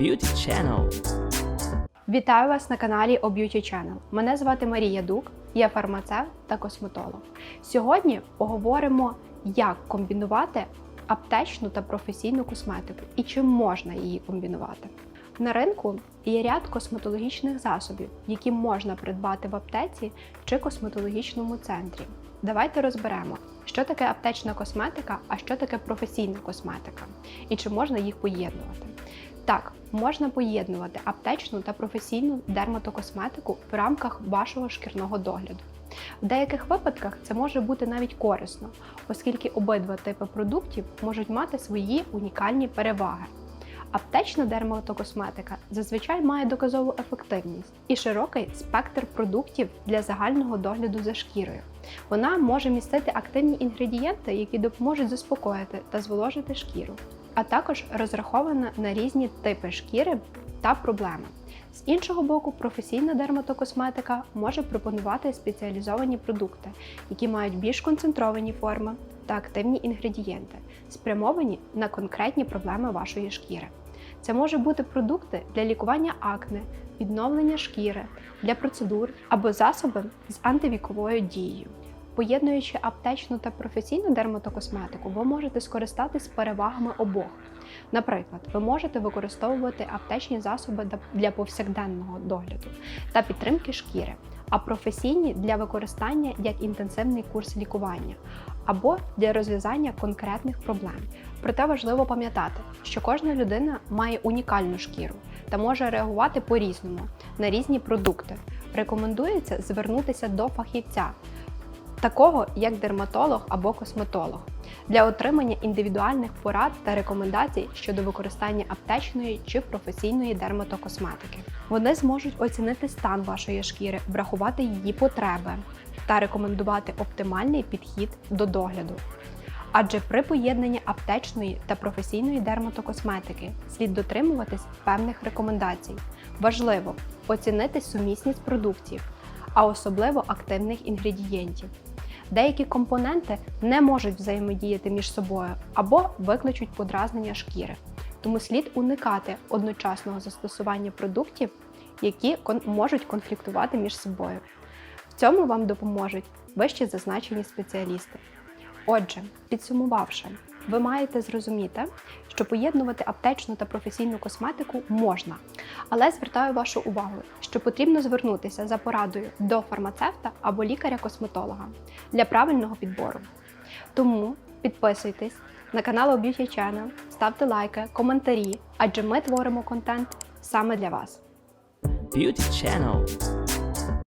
Beauty Channel. Вітаю вас на каналі O Beauty Channel. Мене звати Марія Дук, я фармацевт та косметолог. Сьогодні поговоримо, як комбінувати аптечну та професійну косметику і чи можна її комбінувати. На ринку є ряд косметологічних засобів, які можна придбати в аптеці чи косметологічному центрі. Давайте розберемо, що таке аптечна косметика, а що таке професійна косметика, і чи можна їх поєднувати. Так, можна поєднувати аптечну та професійну дерматокосметику в рамках вашого шкірного догляду. В деяких випадках це може бути навіть корисно, оскільки обидва типи продуктів можуть мати свої унікальні переваги. Аптечна дерматокосметика зазвичай має доказову ефективність і широкий спектр продуктів для загального догляду за шкірою. Вона може містити активні інгредієнти, які допоможуть заспокоїти та зволожити шкіру, а також розрахована на різні типи шкіри та проблеми. З іншого боку, професійна дерматокосметика може пропонувати спеціалізовані продукти, які мають більш концентровані форми та активні інгредієнти, спрямовані на конкретні проблеми вашої шкіри. Це може бути продукти для лікування акне, відновлення шкіри, для процедур або засоби з антивіковою дією. Поєднуючи аптечну та професійну дерматокосметику, ви можете скористатись перевагами обох. Наприклад, ви можете використовувати аптечні засоби для повсякденного догляду та підтримки шкіри, а професійні для використання як інтенсивний курс лікування або для розв'язання конкретних проблем. Проте важливо пам'ятати, що кожна людина має унікальну шкіру та може реагувати по-різному на різні продукти. Рекомендується звернутися до фахівця, такого як дерматолог або косметолог, для отримання індивідуальних порад та рекомендацій щодо використання аптечної чи професійної дерматокосметики. Вони зможуть оцінити стан вашої шкіри, врахувати її потреби та рекомендувати оптимальний підхід до догляду. Адже при поєднанні аптечної та професійної дерматокосметики слід дотримуватись певних рекомендацій. Важливо оцінити сумісність продуктів, а особливо активних інгредієнтів. Деякі компоненти не можуть взаємодіяти між собою або викличуть подразнення шкіри, тому слід уникати одночасного застосування продуктів, які кон- можуть конфліктувати між собою. В цьому вам допоможуть вище зазначені спеціалісти. Отже, підсумувавши, ви маєте зрозуміти, що поєднувати аптечну та професійну косметику можна, але звертаю вашу увагу, що потрібно звернутися за порадою до фармацевта або лікаря-косметолога для правильного підбору. Тому підписуйтесь на канал Beauty Channel, ставте лайки, коментарі, адже ми творимо контент саме для вас. Beauty Channel.